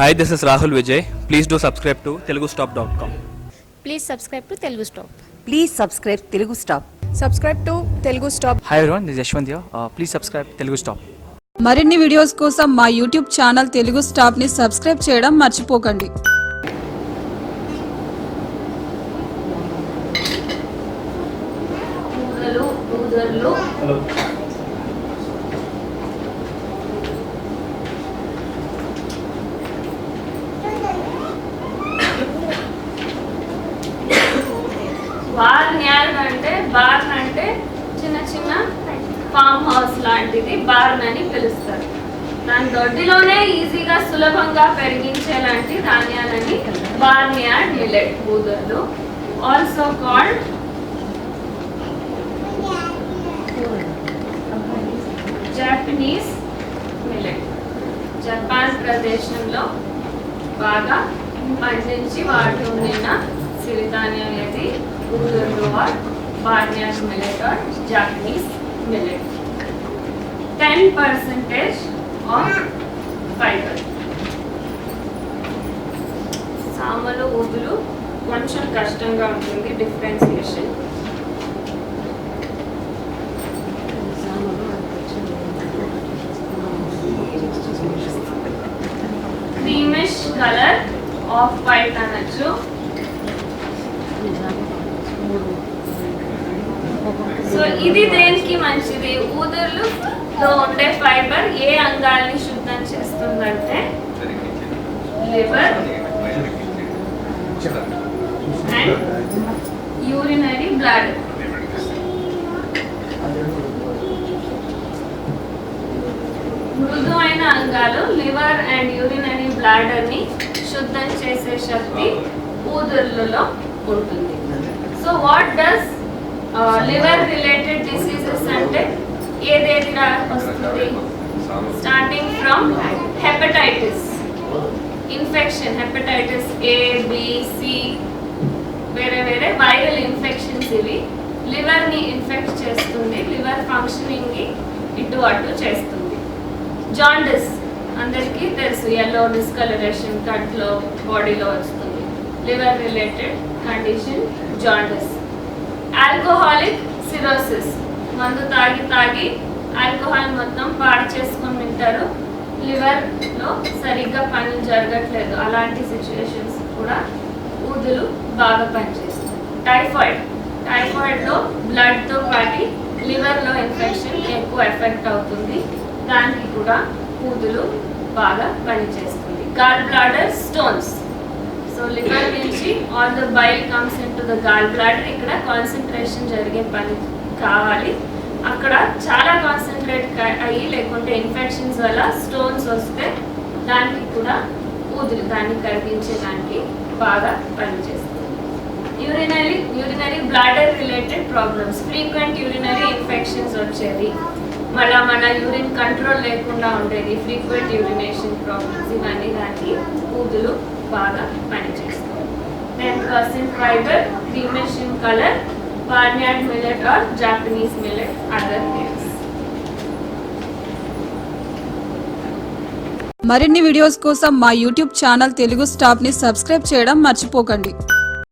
Hi this is Rahul Vijay please do subscribe to Telugu stop dot com please subscribe to Telugu stop please subscribe Telugu stop subscribe to Telugu stop hi everyone this Yashwant please subscribe Telugu stop మరిన్ని videos కోసం మా YouTube channel Telugu స్టాప్ని subscribe చేయడం మర్చిపోకండి. ఊదలు ఊదర్లు barnyard అంటే barn అంటే చిన్న చిన్న ఫామ్ హౌస్ లాంటిది బార్న్ అని పిలుస్తారు. దాని దొడ్డిలోనే ఈజీగా సులభంగా పెరిగించేలాంటి ధాన్యాలని barnyard millet బూదర్లు also called Japanese millet Japan ప్రదేశంలో బాగా పండించి వాటి ఉండిన సిరిధాన్యం ఏది? బూదర్లు or Barnyard millet or Japanese millet. Ten percentage of fiber. సామలు ఊదులు కొంచెం కష్టంగా ఉంటుంది differentiation creamish colour off white అనొచ్చు సో ఇది దేనికి మంచిది? ఊదర్లు లో ఉండే ఫైబర్ ఏ అంగాల్ని శుద్ధం చేస్తుందంటే? లివర్ యూరినరీ బ్లాడర్ మృదువైన అంగాలు లివర్ అండ్ యూరినరీ బ్లాడర్ని శుద్ధం చేసే శక్తి ఊదుర్లలో ఉంటుంది. So what does liver related diseases అంటే ఏదేది వస్తుంది? Starting from hepatitis infection hepatitis A C వేరే వేరే వైరల్ ఇన్ఫెక్షన్స్ ఇవి. లివర్ని ఇన్ఫెక్ట్ చేస్తుంది లివర్ ఫంక్షనింగ్ని ఇటు అటు చేస్తుంది. జాండిస్ అందరికీ తెలుసు ఎల్లో డిస్కలరేషన్ కంట్లో బాడీలో వస్తుంది. Liver related condition jaundice alcoholic cirrhosis మందు తాగి తాగి ఆల్కహాల్ మొత్తం పాడు చేసుకొని వింటారు లివర్లో సరిగ్గా పని జరగట్లేదు. అలాంటి సిచ్యువేషన్స్ కూడా ఊదులు బాగా పనిచేస్తాయి. టైఫాయిడ్ టైఫాయిడ్లో బ్లడ్తో పాటి లివర్లో ఇన్ఫెక్షన్ ఎక్కువ ఎఫెక్ట్ అవుతుంది. దానికి కూడా ఊదులు బాగా పనిచేస్తుంది. Gall bladder stones so liver నుంచి all the bile comes into the gall bladder ఇక్కడ కాన్సన్ట్రేషన్ జరిగే పని కావాలి. అక్కడ చాలా కాన్సన్ట్రేట్ అయ్యి లేకుంటే ఇన్ఫెక్షన్స్ వల్ల స్టోన్స్ వస్తే దానికి కూడా ఊదులు దాన్ని కరిగించేదానికి బాగా పనిచేస్తుంది. Urinary urinary bladder related problems frequent urinary infections వచ్చేది మళ్ళా మన యూరిన్ కంట్రోల్ లేకుండా ఉండేది. ఫ్రీక్వెంట్ యూరినేషన్ ప్రాబ్లమ్స్ ఇవన్నీ దానికి ఊదులు బాగా పనిచేస్తాయి. Ten percent fibre creamish in colour barnyard millet or Japanese millet other names మరిన్ని వీడియోస్ కోసం మా యూట్యూబ్ ఛానల్ తెలుగు స్టాప్ని సబ్స్క్రైబ్ చేయడం మర్చిపోకండి.